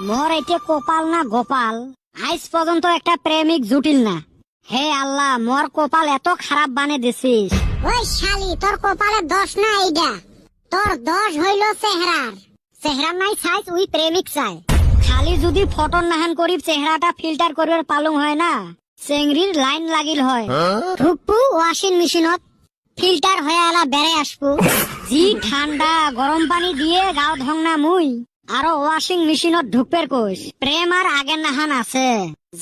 মোর এতে কপাল না গোপাল। আজ পর্যন্ত একটা প্রেমিক জুটিল না। হে আল্লাহ মোর কপাল এত খারাপ বানে দিছিস। ওই শালি তোর কপালে দোষ না এইটা তোর দোষ হইল চেহারার। চেহারা নাই সাইজ উই প্রেমিক চাই। খালি যদি ফটো নাহান করি চেহারাটা ফিল্টার করিবার পালং হয় না। চেংড়ির লাইন লাগিল হয়। ঢুকবু ওয়াশিং মেশিনত। ফিল্টার হয়ে আলা বেড়ে আসব। জি ঠান্ডা গরম পানি দিয়ে গাও ধং না মুই। আরও ওয়াশিং মেশিনত ঢুকবের কোষ। প্রেম আর আগের নাহান আছে।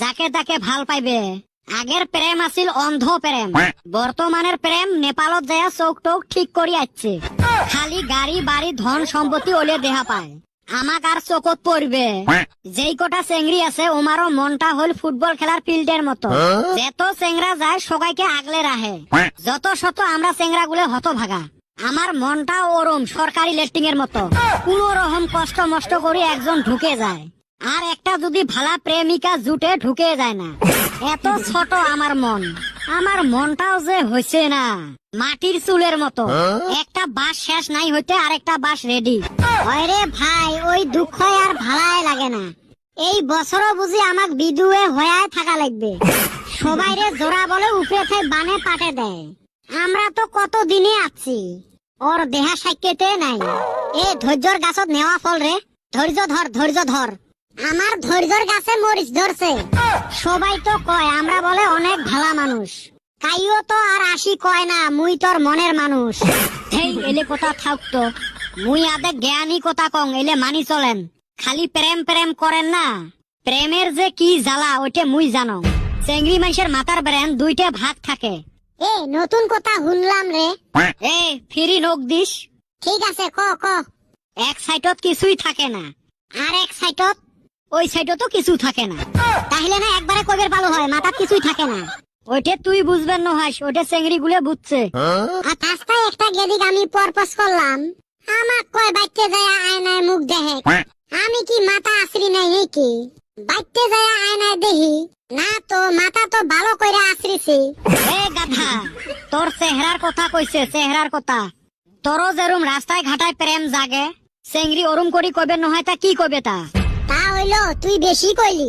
যাকে তাকে ভালো পাইবে। আগের প্রেম আছিল অন্ধ প্রেম। বর্তমানের প্রেম নেপালত যায় চৌক টৌক ঠিক করি আসছে খালি গাড়ি বাড়ি ধন সম্পত্তি ওলে দেহা পায়। আমাক আর চোখত পড়বে যেই কটা চেংড়ি আছে ওমারও মনটা হল ফুটবল খেলার ফিল্ডের মতো। যেত চেংরা যায় সবাইকে আগলে রাহে যত শত আমরা চেংরা গুলো হত ভাগা আমার মনটা ওরম সরকারি লেট্রিং এর মতো। কোন রকম কষ্ট মষ্ট করে একজন ঢুকে যায়। আর একটা যদি ভালা প্রেমিকা জুটে ঢুকে যায় না। এত ছোট আমার মন। আমার মনটাও যে হয়েছে না। মাটির চুলের মতো। একটা বাস শেষ নাই হইতে আরেকটা বাস রেডি ওরে ভাই ওই দুঃখ আর ভালাই লাগে না। এই বছরও বুঝি আমাক বিদুয়ে হয়ায় থাকা লাগবে। সবাই রে জোড়া বলে উপরে বানে পাটে দেয়। আমরা তো কত দিনে আছি। ওর দেহা সাক্ষেতে নাই। এ ধৈর্যর গাছত নেওয়া ফল রে ধৈর্য ধর ধৈর্য ধর আমার ধৈর্যর গাছে মরিচ ধরছে সবাই তো কয়, আমরা বলে অনেক ভালা মানুষ। কাইও তো আর আসি কয় না, মুই তোর মনের মানুষ। হেই এলে কথা থাকতো মুই আদে জ্ঞানী কথা কং, এলে মানি চলেন খালি প্রেম প্রেম করেন না। প্রেমের যে কি জ্বালা, ওইটা মুই জানো। চেংড়ি মানুষের মাথার ব্রেন দুইটা ভাগ থাকে। এ নতুন কথা শুনলাম রে। এ ফিরি নোক দিস। ঠিক আছে ক ক। এক সাইডত কিছুই থাকে না। আর এক সাইডত? ওই সাইডতো কিছু থাকে না। তাহলে না একবারে কবের ভালো হয় মাথার কিছুই থাকে না। ওইটা তুই বুঝবেন না হাস ওইটা চেংড়ি গুলে বুঝছে আর রাস্তায় একটা গেদিক আমি পরপস করলাম। আমাক কয় বাইতে যায় আয়নায় মুখ দেখে আমি কি মাথা আসরি নাই নাকি বাইতে যায় আয়নায় দেখি না তো মাথা তো ভালো করে আসরিছি। এ গাধা তোর চেহারার কথা কইছে চেহারার কথা। তোরও যেরম রাস্তায় ঘাটায় প্রেম জাগে চেংড়ি ওরম করি কবে নহয় তা কি কবে তা? তা হইল তুই বেশি কইলি।